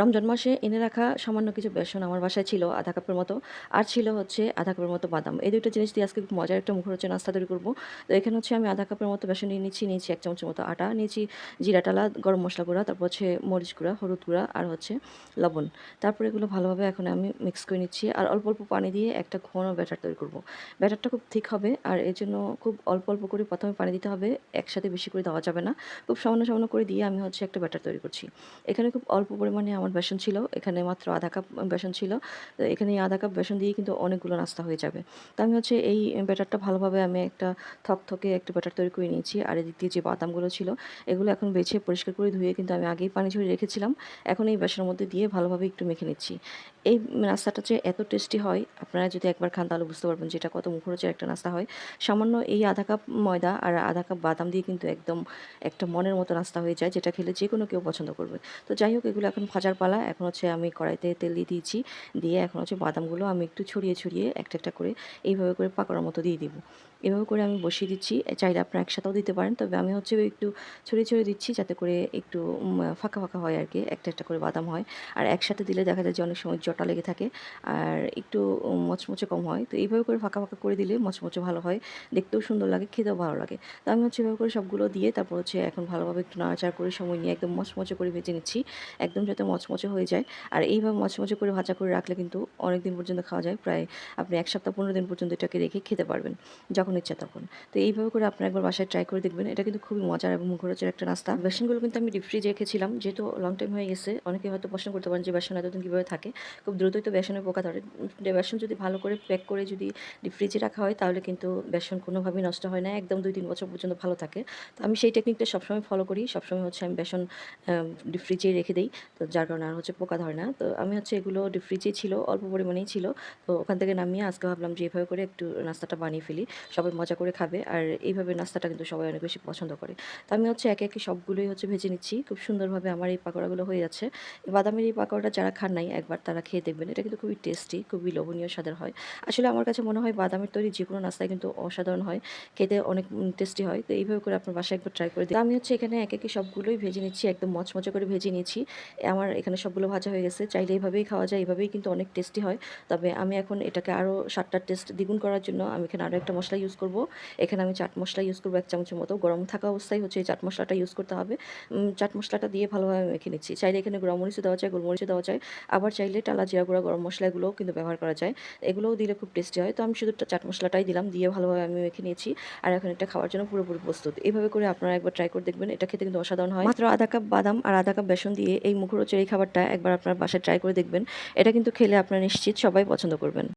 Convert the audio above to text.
রমজান মাসে এনে রাখা সামান্য কিছু বেসন আমার বাসায় ছিল, আধা কাপের মতো। আর ছিল হচ্ছে আধা কাপের মতো বাদাম। এই দুটো জিনিস দিয়ে আজকে খুব মজার একটা মুখরোচক নাস্তা তৈরি করব। তো এখানে হচ্ছে আমি আধা কাপের মতো বেসন নিয়ে নিচ্ছি, নিয়েছি এক চামচের মতো আটা, নিয়েছি জিরা টালা, গরম মশলা গুঁড়া, তারপর হচ্ছে মরিচ গুঁড়া, হলুদ গুঁড়া আর হচ্ছে লবণ। তারপর এগুলো ভালোভাবে এখন আমি মিক্স করে নিচ্ছি আর অল্প অল্প পানি দিয়ে একটা ঘন ব্যাটার তৈরি করব। ব্যাটারটা খুব ঠিক হবে আর এর জন্য খুব অল্প অল্প করে প্রথমে পানি দিতে হবে, একসাথে বেশি করে দেওয়া যাবে না। খুব সামান্য সামান্য করে দিয়ে আমি হচ্ছে একটা ব্যাটার তৈরি করছি। এখানে খুব অল্প পরিমাণে আমার বেসন ছিল, এখানে মাত্র আধা কাপ বেসন ছিল। এখানে এই আধা কাপ বেসন দিয়ে কিন্তু অনেকগুলো নাস্তা হয়ে যাবে। তো আমি হচ্ছে এই ব্যাটারটা ভালোভাবে আমি একটা থকথকে একটা ব্যাটার তৈরি করে নিয়েছি। আর এদিক দিয়ে যে বাদামগুলো ছিল, এগুলো এখন বেছে পরিষ্কার করে ধুয়ে কিন্তু আমি আগেই পানি ঝরিয়ে রেখেছিলাম। এখন এই বেসনের মধ্যে দিয়ে ভালোভাবে একটু মেখে নিচ্ছি। এই নাস্তাটা যে এত টেস্টি হয়, আপনারা যদি একবার খান তাহলে বুঝতে পারবেন যেটা কত মুখরোচের একটা নাস্তা হয়। সামান্য এই আধা কাপ ময়দা আর আধা কাপ বাদাম দিয়ে কিন্তু একদম একটা মনের মতো নাস্তা হয়ে যায়, যেটা খেলে যে কোনো কেউ পছন্দ করবে। তো যাই হোক, এগুলো এখন ভাজার পালা, এখন হচ্ছে আমি কড়াইতে তেল দিয়ে দিয়েছি। দিয়ে এখন হচ্ছে বাদামগুলো আমি একটু ছড়িয়ে ছড়িয়ে একটা একটা করে এইভাবে করে পাকোড়ার মতো দিয়ে দিব। এভাবে করে আমি বসিয়ে দিচ্ছি। চাইলে আপনারা একসাথেও দিতে পারেন, তবে আমি হচ্ছে একটু ছড়িয়ে ছড়িয়ে দিচ্ছি যাতে করে একটু ফাঁকা ফাঁকা হয় আর কি, একটা একটা করে বাদাম হয়। আর একসাথে দিলে দেখা যায় যে অনেক সময় জটা লেগে থাকে আর একটু মচমচে কম হয়। তো এইভাবে করে ফাঁকা ফাঁকা করে দিলে মচমচে ভালো হয়, দেখতেও সুন্দর লাগে, খেতেও ভালো লাগে। তো আমি হচ্ছে এভাবে করে সবগুলো দিয়ে তারপর হচ্ছে এখন ভালোভাবে একটু নাড়াচাড়া করে সময় নিয়ে একদম মচমচে করে ভেজে নিচ্ছি। একদম যাতে মচমচে হয়ে যায়। আর এইভাবে মচমচে করে ভাজা করে রাখলে কিন্তু অনেক দিন পর্যন্ত খাওয়া যায়। প্রায় আপনি এক সপ্তাহ, পনেরো দিন পর্যন্ত এটাকে রেখে খেতে পারবেন যখন ইচ্ছা তখন। তো এইভাবে করে আপনার একবার বাসায় ট্রাই করে দেখবেন। এটা কিন্তু খুবই মজার এবং মুখরোচের একটা নাস্তা। বেসনগুলো কিন্তু আমি ফ্রিজে রেখেছিলাম। যেহেতু লং টাইম হয়ে গেছে অনেকে হয়তো প্রশ্ন করতে পারেন যে বেসন এতদিন কীভাবে থাকে? খুব দ্রুতই তো বেসনের পোকা ধরে। বেসন যদি ভালো করে প্যাক করে যদি ফ্রিজে রাখা হয়, তাহলে কিন্তু বেসন কোনোভাবেই নষ্ট হয় না। একদম দুই, তিন বছর পর্যন্ত ভালো থাকে। তো আমি সেই টেকনিকটা সবসময় ফলো করি। সবসময় হচ্ছে আমি বেসন ডিপ ফ্রিজেই রেখে দিই। তো যার কারণে আর হচ্ছে পোকা ধরে না। তো আমি হচ্ছে এগুলো ডিপ ফ্রিজেই ছিল, অল্প পরিমাণেই ছিল। তো ওখান থেকে নামিয়ে আজকে ভাবলাম যে এভাবে করে একটু নাস্তাটা বানিয়ে ফেলি। সবাই মজা করে খাবে আর এইভাবে নাস্তাটা কিন্তু সবাই অনেক বেশি পছন্দ করে। তো আমি হচ্ছে একে একে সবগুলোই হচ্ছে ভেজে নিচ্ছি। খুব সুন্দরভাবে আমার এই পাকোড়াগুলো হয়ে যাচ্ছে। বাদামের এই পাকোড়াটা যারা খান নাই, একবার তারা খেয়ে দেখবেন। এটা কিন্তু খুবই টেস্টি খুবই লোভনীয় স্বাদের হয়। আসলে আমার কাছে মনে হয় বাদামের তৈরি যে কোনো নাস্তায় কিন্তু অসাধারণ হয়। খেতে অনেক টেস্টি হয়। তো এইভাবে করে আপনার বাসায় একবার ট্রাই করে দিই আমি হচ্ছে এখানে এক একে সবগুলোই ভেজে নিচ্ছি, একদম মচমচে করে ভেজে নিয়েছি। আমার এখানে সবগুলো ভাজা হয়ে গেছে। চাইলে এইভাবেই খাওয়া যায় এইভাবেই কিন্তু অনেক টেস্টি হয়। তবে আমি এখন এটাকে আরও সাতটার টেস্ট দ্বিগুণ করার জন্য আমি এখানে আরও একটা মশলা ইউজ করব। এখানে আমি চাট মশলা ইউজ করব এক চামচের মতো। গরম থাকা অবস্থায় হচ্ছে এই চাট মশলাটা ইউজ করতে হবে। চাট মশলাটা দিয়ে ভালোভাবে মেখে নিচ্ছি। চাইলে এখানে গুঁড়ামরিচও দেওয়া যায়, গোলমরিচও দেওয়া যায়। আবার চাইলে টালা জিরা গুঁড়া, গরম মশলা এগুলোও কিন্তু ব্যবহার করা যায়। এগুলোও দিলে খুব টেস্টি হয়। তো আমি শুধু চাট মশলাটাই দিলাম, দিয়ে ভালোভাবে আমি মেখে নিয়েছি। আর এখন এটা খাওয়ার জন্য পুরোপুরি প্রস্তুত। এইভাবে করে আপনারা একবার ট্রাই করে দেখবেন। এটা খেতে কিন্তু অসাধারণ হয়। মাত্র আধা কাপ বাদাম আর আধা কাপ বেসন দিয়ে এই মুখরোচের খাবারটা একবার আপনার বাসায় ট্রাই করে দেখবেন। এটা কিন্তু খেলে আপনার নিশ্চিত সবাই পছন্দ করবেন।